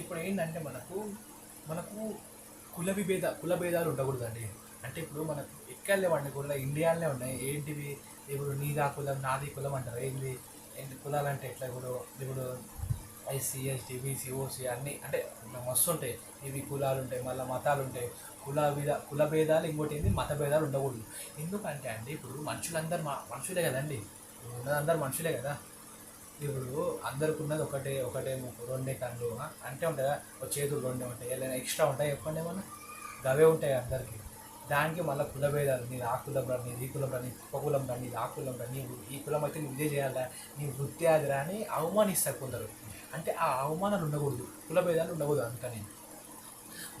ఇప్పుడు ఏంటంటే మనకు మనకు కుల విభేద కుల భేదాలు ఉండకూడదండి. అంటే ఇప్పుడు మనకు ఎక్కడలే లేవండి కుల ఇండియాలోనే ఉన్నాయి. ఏంటివి? ఇప్పుడు నీదా కులం నాది కులం అంటారు. ఏంటి ఏంటి? కులాలు అంటే ఎట్లా? ఇప్పుడు ఇప్పుడు ఐసీ ఎస్టీ బీసీ ఓసీ అన్నీ అంటే మస్తు ఉంటాయి ఇవి కులాలు ఉంటాయి మళ్ళీ మతాలు ఉంటాయి కుల విధ కుల భేదాలు ఇంకోటి ఏంది? మత భేదాలు ఉండకూడదు. ఎందుకంటే అండి ఇప్పుడు మనుషులందరూ మనుషులే కదండి. ఉన్నదందరూ మనుషులే కదా. ఇప్పుడు అందరికి ఉన్నది ఒకటే ఒకటే ముక్కు రెండే కళ్ళు అంటే ఉంటాయి ఒక చేతులు రెండే ఉంటాయి. ఏదైనా ఎక్స్ట్రా ఉంటాయి చెప్పండి ఏమన్నా? గవే ఉంటాయి అందరికీ. దానికి మళ్ళీ కులభేదాలు నీ ఆ కులం రా నీ ఈ కులం రా నీ కులం రా నీ ఆ కులం రా నీ ఈ కులం అయితే నువ్వు ఇదే చేయాలా నీ వృత్తి అది రా అని అవమానిస్తారు కొందరు. అంటే ఆ అవమానాలు ఉండకూడదు. కుల భేదాలు ఉండకూడదు నేను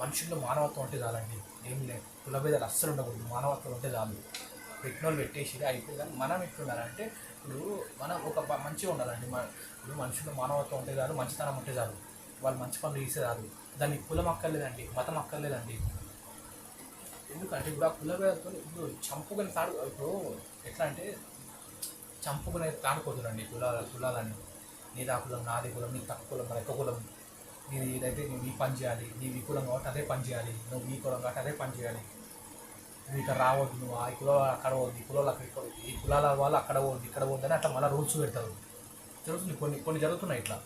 మనుషుల్లో మానవత్వం ఉంటే చాలండి. ఏం లేదు. కులభేదాలు అస్సలు ఉండకూడదు. మానవత్వం ఉంటే చాలు. పెట్టిన పెట్టేసి అయిపోయింది? కానీ మనం ఎట్లుండాలంటే ఇప్పుడు మనం ఒక మంచిగా ఉండాలండి. మన ఇప్పుడు మనుషులు మానవత్వం ఉంటే చాలు మంచితనం ఉంటే చాలు. వాళ్ళు మంచి పనులు చేసే చాలు. దానికి కులం అక్కర్లేదండి మతం అక్కర్లేదండి. ఎందుకంటే ఇప్పుడు ఆ కుల ఇప్పుడు చంపుకునే తాడు ఇప్పుడు ఎట్లా అంటే చంపుకునే తాడుకోతురండి కులాల కులాలని నీది ఆ కులం నాది కులం నీ తక్కువ కులం నా ఎక్కువ కులం. నీది ఇదైతే నువ్వు ఈ పని చేయాలి నీ ఈ కులం కాబట్టి అదే పని చేయాలి నువ్వు ఈ కులం కాబట్టి అదే పని చేయాలి. ఇక్కడ రావద్దు నువ్వు ఆ కులం అక్కడ పోద్ది ఈ కులాలు అక్కడ ఇక్కడ ఈ కులాల వాళ్ళు అక్కడ పోద్ది ఇక్కడ పోద్ది అని అట్లా మళ్ళీ రూల్స్ పెడతారు. జరుగుతుంది కొన్ని కొన్ని జరుగుతున్నాయి ఇట్లా.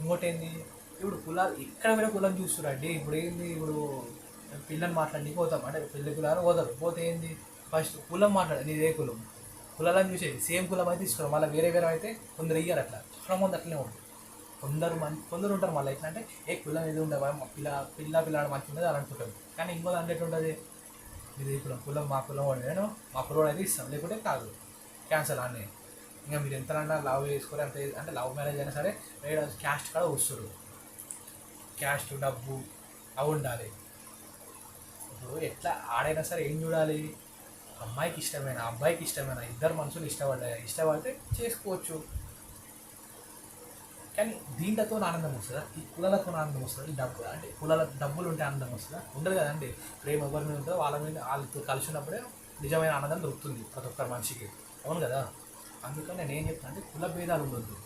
ఇంకోటి ఏంది? ఇప్పుడు కులాలు ఎక్కడ కూడా కులం చూస్తురండి ఇప్పుడు ఏంది? ఇప్పుడు పిల్లని మాట్లాడి పోతాం. అంటే పెళ్ళి కులాలు పోతారు. పోతే ఏంది? ఫస్ట్ కులం మాట్లాడు నీదే కులం? కులాలను చూసేది. సేమ్ కులం అయితే తీసుకున్నాం మళ్ళీ వేరే వేరే అయితే కొందరు ఇయ్యారు అట్లా. చాలా మంది అట్లనే ఉంటుంది కొందరు మంచి కొందరు ఉంటారు మళ్ళీ ఎట్లా అంటే ఏ కులం ఏది ఉండదు పిల్ల పిల్ల పిల్లాడు మంచిగా ఉండదు అని అనుకుంటారు కానీ ఇంకో దాంట్లో ఎట్లా మీరు ఇది కులం మా కులం వాడు నేను మా కులం అనేది ఇస్తాం లేకుంటే కాదు. క్యాన్సల్ అన్నీ. ఇంకా మీరు ఎంతనన్నా లవ్ చేసుకోరు అంత అంటే లవ్ మ్యారేజ్ అయినా సరే వేరే క్యాస్ట్ కూడా వస్తారు క్యాస్ట్ డబ్బు అవి ఉండాలి. ఇప్పుడు ఎట్లా ఆడైనా సరే ఏం చూడాలి? అమ్మాయికి ఇష్టమైన అబ్బాయికి ఇష్టమైన ఇద్దరు మనుషులు ఇష్టపడ్డాయి ఇష్టపడితే చేసుకోవచ్చు. కానీ దీంట్లతో ఆనందం వస్తుందా? ఈ కులాలతో ఆనందం వస్తుందా? ఈ డబ్బు అంటే కులాల డబ్బులు ఉంటే ఆనందం వస్తుందా? ఉండదు కదండి ప్రేమ ఎవరి మీద ఉంటుందో వాళ్ళ మీద వాళ్ళతో కలిసి ఉన్నప్పుడే నిజమైన ఆనందం దొరుకుతుంది ప్రతి ఒక్కరి మనిషికి. అవును కదా? అందుకని నేను ఏం చెప్తాను అంటే కుల భేదాలు ఉండొద్దు.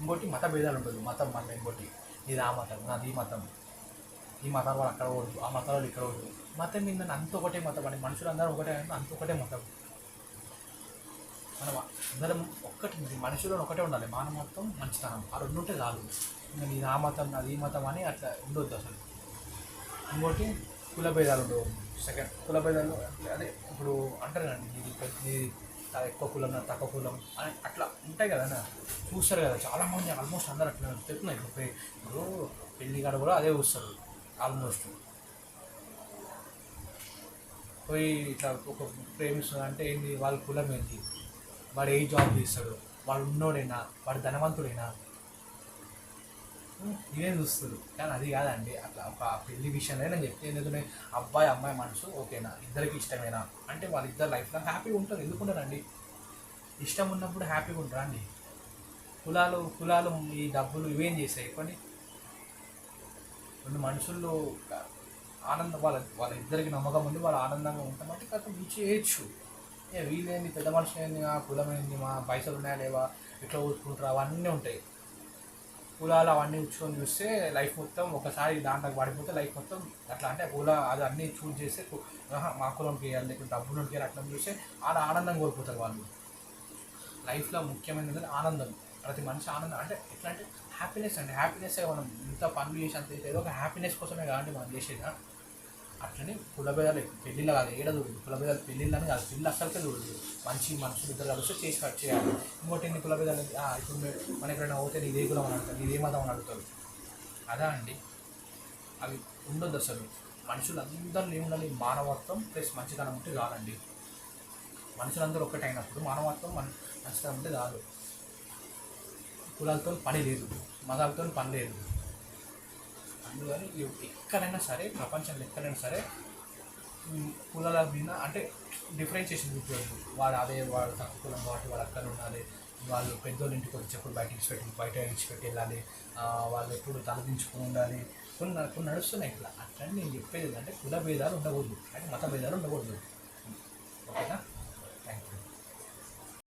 ఇంకోటి మత భేదాలు ఉండదు మతం మళ్ళీ ఇంకోటి. ఇది ఆ మతం నాది ఈ మతం. ఈ మతం వాళ్ళు అక్కడ ఓడదు ఆ మతం వాళ్ళు ఇక్కడ ఓడదు మతం మీద అంత ఒకటే మతం అని మనుషులు అందరూ ఒకటే అంటే అంత ఒకటే మతం. మనం అందరం ఒక్కటి మనుషులను ఒకటే ఉండాలి. మానవత్వం మంచితనం. ఆ రెండు ఉంటే చాలు. నేను ఆ మతం నాది ఈ మతం అని అట్లా ఉండొద్దు అసలు. ఇంకోటి కుల భేదాలు ఉండవు. సెకండ్ కుల భేదాలు అదే ఇప్పుడు అంటారు కదండి ఇది ఇది ఎక్కువ కులం తక్కువ కులం అని అట్లా ఉంటాయి కదా చూస్తారు కదా చాలామంది ఆల్మోస్ట్ అందరు అట్లా చెప్తున్నారు. ఇప్పుడు ఇప్పుడు పెళ్ళి కాడ కూడా అదే చూస్తారు. ఆల్మోస్ట్. పోయి ఇట్లా ఒక ప్రేమిస్తుంది అంటే ఏంది? వాళ్ళ కులం ఏంటి? వాడు ఏ జాబ్ చేస్తాడు వాడు ఉన్నోడైనా వాడు ధనవంతుడైనా. ఇదే చూస్తారు కానీ అది కాదండి అట్లా ఒక పెళ్ళి విషయంలో నేను చెప్తే ఎందుకంటే అబ్బాయి అమ్మాయి మనసు ఓకేనా ఇద్దరికి ఇష్టమేనా? అంటే వాళ్ళిద్దరు లైఫ్లో హ్యాపీగా ఉంటారు ఎందుకుంటారండి ఇష్టం ఉన్నప్పుడు హ్యాపీగా ఉంటారా అండి? కులాలు కులాలు ఈ డబ్బులు ఇవేం చేస్తాయి చెప్పండి? రెండు మనుషుల్లో ఆనందం వాళ్ళ వాళ్ళ ఇద్దరికి నమ్మకం ఉంది వాళ్ళు ఆనందంగా ఉంటామంటే కథ ఇచ్చి చేయొచ్చు. ఏ వీళ్ళేంది? పెద్ద మనుషులు ఏంది మా కులం ఏంది మా పైసలు ఉన్నాయా లేవా? ఎట్లా ఊరుకుంటారు? అవన్నీ ఉంటాయి. కులాలు అవన్నీ ఉంచుకొని చూస్తే లైఫ్ మొత్తం ఒకసారి దాంట్లోకి పడిపోతే లైఫ్ మొత్తం అట్లా అంటే కుల అది అన్నీ చూస్ చేస్తే మా కులంకి వేయాలి లేకుంటే డబ్బులు ఉంటే అట్లా చూస్తే ఆడ ఆనందం కోల్పోతారు వాళ్ళు. లైఫ్లో ముఖ్యమైనది ఆనందం. ప్రతి మనిషి ఆనందం. అంటే ఎట్లా అంటే హ్యాపీనెస్ అండి. హ్యాపీనెస్ మనం ఇంత పనులు చేసి అంత ఏదో ఒక హ్యాపీనెస్ కోసమే కాదండి మనం చేసేది అట్లనే కులభేదాలు పెళ్ళిళ్ళు కాదు ఏడ చూడదు కులభేదాలు పెళ్ళిళ్ళని కాదు పెళ్ళి అసలుకే చూడదు మంచి మనుషులు ఇద్దరు కలిసి చేసి కట్ చేయాలి. ఇంకోటి ఎన్ని కులభేదాలు ఇప్పుడు మన ఎక్కడైనా పోతే నీదే కులం అని అడుగుతారు ఇదే మతం అని అడుగుతారు. అదా అండి? అవి ఉండొద్దు అసలు. మనుషులు అందరిలో ఏముండాలి మానవత్వం ప్లస్ మంచితనం ఉంటే కాదండి మనుషులందరూ ఒక్కటైనప్పుడు మానవత్వం మన మంచితనం ఉంటే కాదు కులాలతో పని లేదు. మతాలతో పని లేదు. అందుకని ఎక్కడైనా సరే ప్రపంచంలో ఎక్కడైనా సరే కులాల మీద అంటే డిఫరెన్షియేషన్ చూపించదు వాడు అదే వాడు తక్కువ కులం కాబట్టి వాడు అక్కడ ఉండాలి. వాళ్ళు పెద్దోళ్ళ ఇంటికి వచ్చేప్పుడు బయట ఇచ్చిపెట్టి బయట ఇచ్చిపెట్టి వెళ్ళాలి. వాళ్ళు ఎప్పుడు తలదించుకుని ఉండాలి. కొన్ని కొన్ని నడుస్తున్నాయి ఇట్లా అట్లని నేను చెప్పేది అంటే కుల భేదాలు ఉండకూడదు. అంటే మత భేదాలు ఉండకూడదు. ఓకేనా?